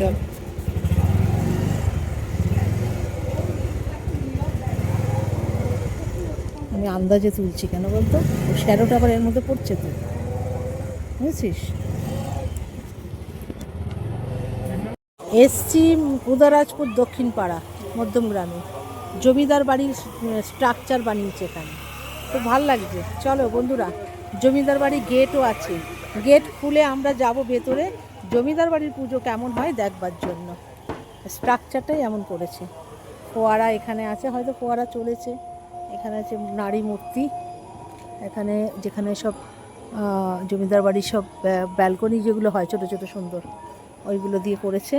চল। আমি আন্দাজে তুলছি কেন বলতো? ও শ্যারোটা আবার এর মধ্যে পড়ছে তো। বুঝেছিস? এসছি উদয়রাজপুর দক্ষিণ পাড়া মধ্যম গ্রামে জমিদার বাড়ির স্ট্রাকচার বানিয়েছে এখানে। তো ভালো লাগছে। চলো বন্ধুরা, জমিদার বাড়ির গেটও আছে। গেট খুলে আমরা যাব ভেতরে। জমিদার বাড়ির পুজো কেমন হয় দেখবার জন্য। স্ট্রাকচারটাই এমন করেছে। ফোয়ারা এখানে আছে, হয়তো ফোয়ারা চলেছে। এখানে আছে নারী মূর্তি। এখানে যেখানে সব জমিদার বাড়ির সব ব্যালকনি যেগুলো হয়, ছোট ছোট সুন্দর, ওইগুলো দিয়ে করেছে।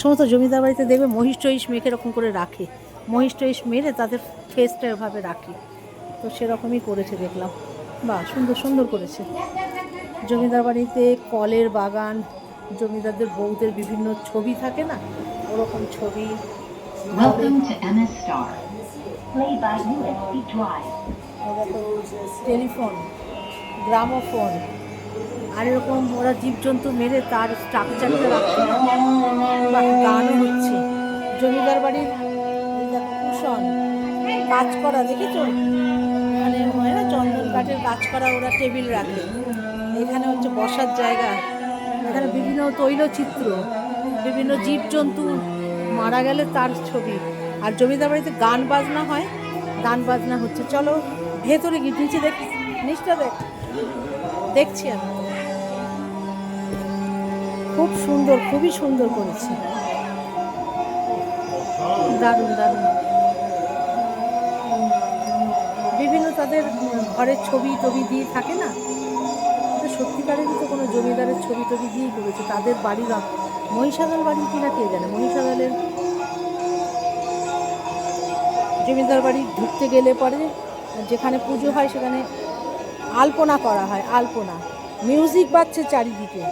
সমস্ত জমিদার বাড়িতে দেখবে মহিষ টহিষ মেখে এরকম করে রাখে। মহিষ টহিষ মেরে তাদের ফেসটা এভাবে রাখে। তো সেরকমই করেছে দেখলাম। বাহ সুন্দর সুন্দর করেছে। জমিদার বাড়িতে কলের বাগান জমিদারদের বউদের বিভিন্ন ছবি থাকে না? ওরকম ছবি. টেলিফোন গ্রামোফোন আর এরকম ওরা জীবজন্তু মেরে তার স্ট্রাকচারটা রাখছে বাহ, গানও হচ্ছে। জমিদার বাড়ির কুশন কাজ করা দেখেছ? মানে হয় না কাজ করা ওরা টেবিল রাখে। এখানে হচ্ছে বসার জায়গা। এখানে বিভিন্ন তৈলচিত্র, বিভিন্ন জীবজন্তু মারা গেলে তার ছবি। আর জমিদার বাড়িতে গান বাজনা হয়। গান বাজনা হচ্ছে। চলো, ভেতরে গিয়ে নিচে দেখ, নিচটা দেখ। দেখছি আমি। খুব সুন্দর, খুবই সুন্দর করেছে। দারুণ দারুণ। তাদের ঘরের ছবি টবি দিয়ে থাকে না? সত্যিকারেরই তো কোনো জমিদারের ছবি টবি দিয়েই করেছে। তাদের বাড়ির মহিষাদল বাড়ি কিনা কে জানে? মহিষাদলের জমিদার বাড়ি ঢুকতে গেলে পরে যেখানে পুজো হয় সেখানে আলপনা করা হয়, আলপনা। মিউজিক বাজছে চারিদিকে।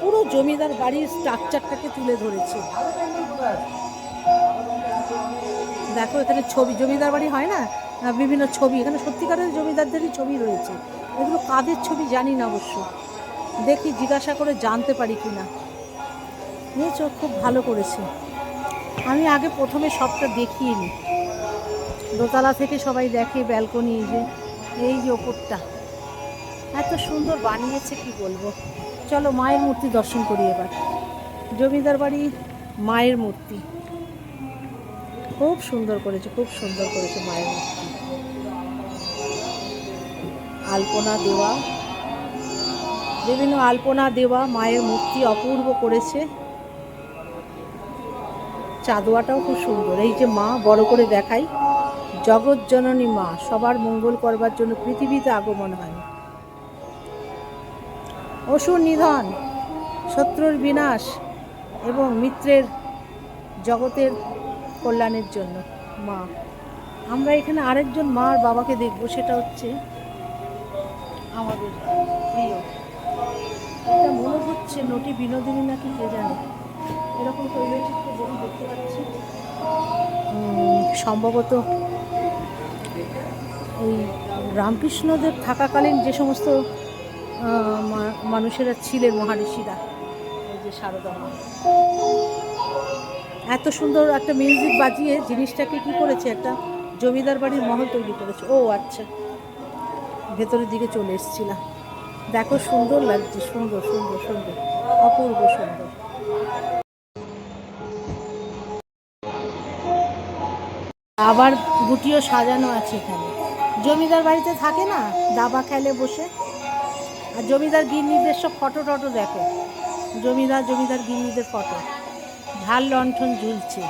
পুরো জমিদার বাড়ির স্ট্রাকচারটাকে তুলে ধরেছে। দেখো, এখানে ছবি, জমিদার বাড়ি হয় না? বিভিন্ন ছবি। এখানে সত্যিকারের জমিদারদেরই ছবি রয়েছে। এগুলো কাদের ছবি জানি না অবশ্য। দেখি, জিজ্ঞাসা করে জানতে পারি কি না। বুঝেছ খুব ভালো করেছে। আমি আগে প্রথমে সবটা দেখিয়ে নিই দোতলা থেকে সবাই দেখে, ব্যালকনি যে, এই যে ওপরটা। এত সুন্দর বানিয়েছে, কি বলব। চলো, মায়ের মূর্তি দর্শন করি এবার। জমিদার বাড়ি, মায়ের মূর্তি। খুব সুন্দর করেছে, খুব সুন্দর করেছে মায়ের মূর্তি। আলপনা দেওয়া। বিভিন্ন আলপনা দেওয়া মায়ের মূর্তি অপূর্ব করেছে। চাঁদোয়াটাও খুব সুন্দর। এই যে মা, বড় করে দেখাই। জগৎ জননী মা, সবার মঙ্গল করবার জন্য পৃথিবীতে আগমন হয়। অসুর নিধন, শত্রুর বিনাশ এবং মিত্রের জগতের কল্যাণের জন্য মা। আমরা এখানে আরেকজন মা আর বাবাকে দেখব, সেটা হচ্ছে আমাদের প্রিয়। এটা মনে হচ্ছে নটি বিনোদিনী নাকি কে জানে? এরকম সম্ভবত ওই রামকৃষ্ণদেব থাকাকালীন যে সমস্ত মানুষেরা ছিলেন মহারিষিরা যে সারদা এত সুন্দর একটা মিউজিক বাজিয়ে জিনিসটাকে কি করেছে? একটা জমিদার বাড়ির মহল তৈরি করেছে। ও আচ্ছা। ভেতরের দিকে চলে এসেছিলাম। দেখো সুন্দর লাগছে, সুন্দর সুন্দর সুন্দর, অপূর্ব সুন্দর। আবার গুটিও সাজানো আছে এখানে। জমিদার বাড়িতে থাকে না? দাবা খেলে বসে। আর জমিদার গিন্নিদের সব ফটো টটো দেখো। জমিদার জমিদার গিন্নিদের ফটো। ঝাল লণ্ঠন ঝুলছে।